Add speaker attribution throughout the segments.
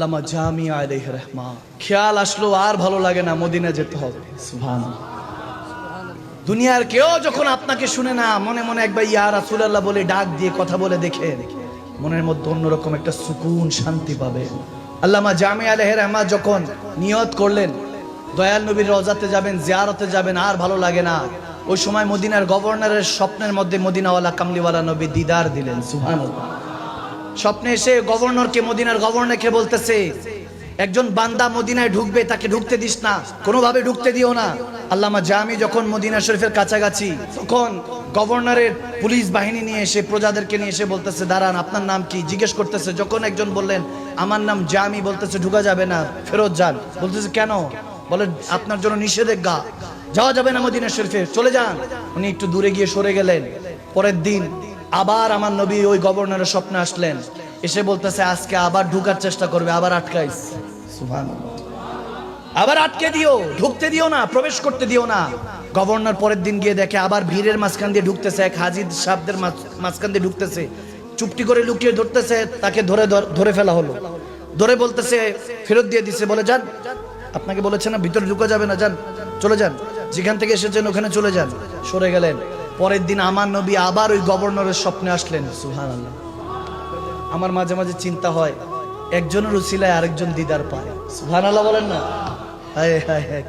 Speaker 1: আল্লামা জামিয়া আলাইহ রহমা খেয়াল আসলো, আর ভালো লাগে না মদিনা যেতে হবে। সুবহান দুনিয়ার কেউ যখন আপনাকে শুনে না, মনে মনে একবার ইয়া রাসূলুল্লাহ বলে ডাক দিয়ে কথা বলে দেখে, মনের মধ্যে অন্যরকম একটা সুকুন, শান্তি পাবে। আল্লামা জামিয়া আলাইহ রহমা যখন নিয়ত করলেন, দয়াল নবীর রজাতে যাবেন, জিয়ারতে যাবেন, আর ভালো লাগে না, ওই সময় মদিনার গভর্নরের স্বপ্নের মধ্যে মদিনাওয়ালা কামলিওয়ালা নবী দিদার দিলেন, সুবহানাল্লাহ। স্বপ্নে এসে গভর্নরকে, মদিনার গভর্নরকে বলতেছে, একজন বান্দা মদিনায় ঢুকবে, তাকে ঢুকতে দিস না। কোনোভাবে ঢুকতে দিও না। আল্লামা জামি যখন মদিনা শরীফের কাছাকাছি, তখন গভর্নরের পুলিশ বাহিনী নিয়ে এসে, প্রজাদেরকে নিয়ে এসে বলতেছে, দাঁড়ান, আপনার নাম কি? জিজ্ঞেস করতেছে, যখন একজন বললেন, আমার নাম জামি, বলতেছে, ঢুকা যাবে না, ফেরত যান। বলতেছে, কেন? বলে, আপনার জন্য নিষেধাজ্ঞা। যাওয়া যাবে না মদিনা শরীফে, চলে যান। উনি একটু দূরে গিয়ে সরে গেলেন। পরের দিন আবার আমার নবী ওই গভর্নরের স্বপ্নে আসলেন। এসে বলতেছে, আজকে আবার ঢুকার চেষ্টা করবে, আবার আটকাইস। আবার আটকে দিও, ঢুকতে দিও না, প্রবেশ করতে দিও না। গভর্নর পরের দিন গিয়ে দেখে আবার ভিড়ের মাঝখান দিয়ে ঢুকতেছে, এক হাজির সাহেবদের মাঝ- মাঝখান দিয়ে ঢুকতেছে। চুপটি করে লুকিয়ে ধরতেছে, তাকে ধর- ধরে ফেলা হলো। ধরে বলতেছে, ফেরত দিয়ে দিছে, বলে, যান, আপনাকে বলেছে না, ভিতরে ঢুকা যাবে না, যান, চলে যান। যেখান থেকে এসেছেন, ওখানে চলে যান। সরে গেলেন। পরের দিন আমার নবী আবার ওই গভর্নরের স্বপ্নে আসলেন। সুহান আল্লাহ আমার মাঝে মাঝে চিন্তা হয়, একজনের উসিলায় আরেকজন দিদার পায়। সুহান আল্লাহ বলেন না?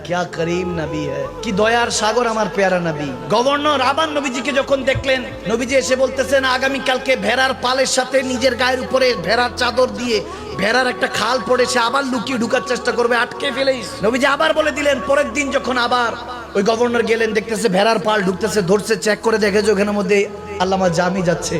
Speaker 1: ক্যা করিম নবী কি দয়ার সাগর আমার পেয়ারা নবী। গভর্নর আবার নবীজিকে যখন দেখলেন, নবীজি এসে বলতেছেন আগামী কালকে ভেড়ার পালের সাথে নিজের গায়ের উপরে ভেড়ার চাদর দিয়ে ভেড়ার একটা খাল পড়েছে আবার লুকিয়ে ঢুকার চেষ্টা করবে, আটকে ফেলেইস। নবীজি আবার বলে দিলেন, পরের দিন যখন আবার ওই গভর্নর গেলেন, দেখতেছে ভেড়ার পাল ঢুকতেছে, ধরছে, চেক করে দেখেছে ওখানের মধ্যে আল্লামা জামি যাচ্ছে।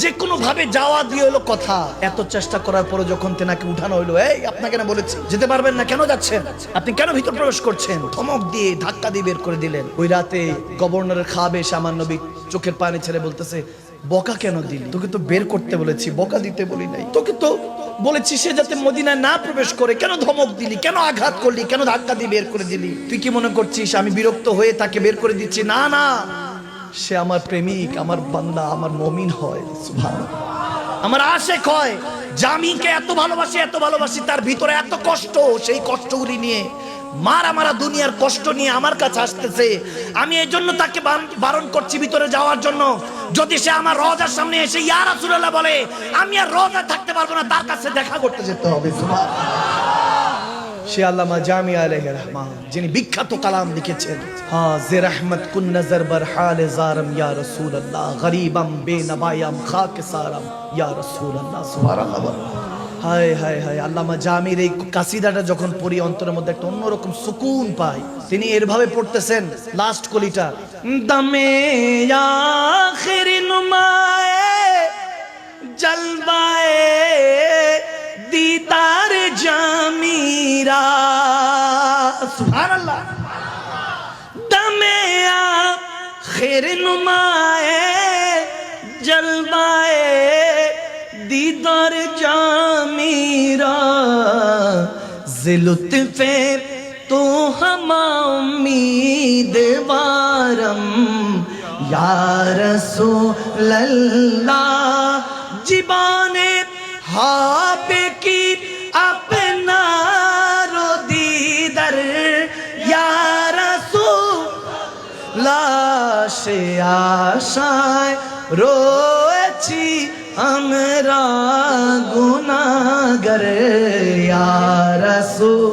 Speaker 1: যে কোনো ভাবে যাওয়া দিয়ে হলো কথা। এত চেষ্টা করার পরে যখন তেনাকে উঠানো হলো, এই, আপনাকে না বলেছি, যেতে পারবেন না, কেন যাচ্ছেন? আপনি কেন ভিতর প্রবেশ করছেন? ধমক দিয়ে ধাক্কা দিয়ে বের করে দিলেন। ওই রাতে গভর্নরের খাবে, সামান্য চোখের পানি ছেড়ে বলতেছে, বকা কেন দিলি? তোকে তো বের করতে বলেছি, বকা দিতে বলি নাই। তোকে তো বলেছি সে যাতে মদিনায় না প্রবেশ করে, কেন ধমক দিলি? কেন আঘাত করলি? কেন ধাক্কা দিয়ে বের করে দিলি? তুই কি মনে করছিস আমি বিরক্ত হয়ে তাকে বের করে দিচ্ছি? না না, সে আমার প্রেমিক, আমার বান্দা, আমার মমিন হয়। আমার আশেক হয় জামিকে এত ভালোবাসি এত ভালোবাসি, তার ভিতরে এত কষ্ট, সেই কষ্টগুলি নিয়ে মারা মারা দুনিয়ার কষ্ট নিয়ে আমার কাছে আসতেছে। আমি এই জন্য তাকে বারণ করছি ভিতরে যাওয়ার জন্য। যদি সে আমার রজার সামনে এসে, ইয়া রাসূলুল্লাহ বলে, আমি আর রজা থাকতে পারব না, তার কাছে দেখা করতে যেতে হবে। সে আল্লামা জামি আলাইহি রহমান যিনি বিখ্যাত কালাম লিখেছেন জে রহমত কুন নজর বার জারম, ইয়া রাসূল আল্লাহ গরিবাম বেনবায়াম খাক সারাম, ইয়া রাসূল আল্লাহ সুবহানাল্লাহ। হায় হায় হায়, আল্লামা জামির এই কাসিদাটা যখন পড়ি, অন্তরের মধ্যে একটা অন্যরকম সুকুন পাই। তিনি এরভাবে পড়তেছেন লাস্ট কলিটা, দমে আখির নুমায়ে, জলবায়ে দিদার জামিরা। সুবহানাল্লাহ। দমে আখির নুমায়ে, জলবায়ে দিদার জামিরা, যে লুৎফে তো হমামিদ বারম ইয়ারসো লল্লা জীবানে হাপে কি আপনা রো দিদার ইয়ারসো লাশে আশায় রোয়েছি। আমরা গুনাগর ইয়া রাসূল